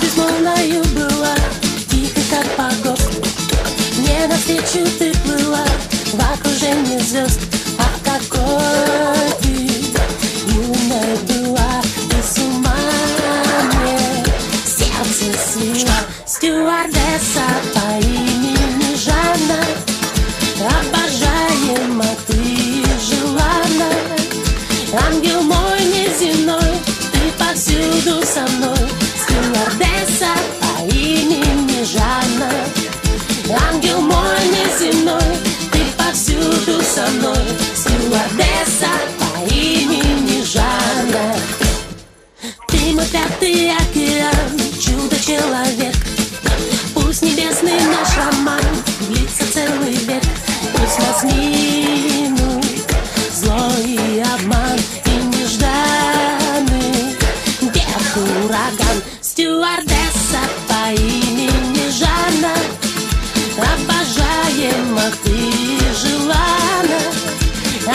безмолвною была, тихо как погост. Мне навстречу ты плыла в окружении звезд. А какой ты юная была, ты с ума мне сердце свело. Стюарда ураган Стюардесса по имени Жанна. Обожаема ты желана.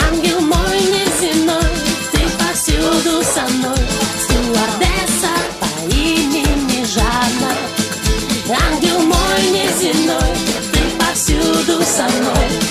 Ангел мой неземной Ты повсюду со мной. Стюардесса по имени Жанна. Ангел мой неземной Ты повсюду со мной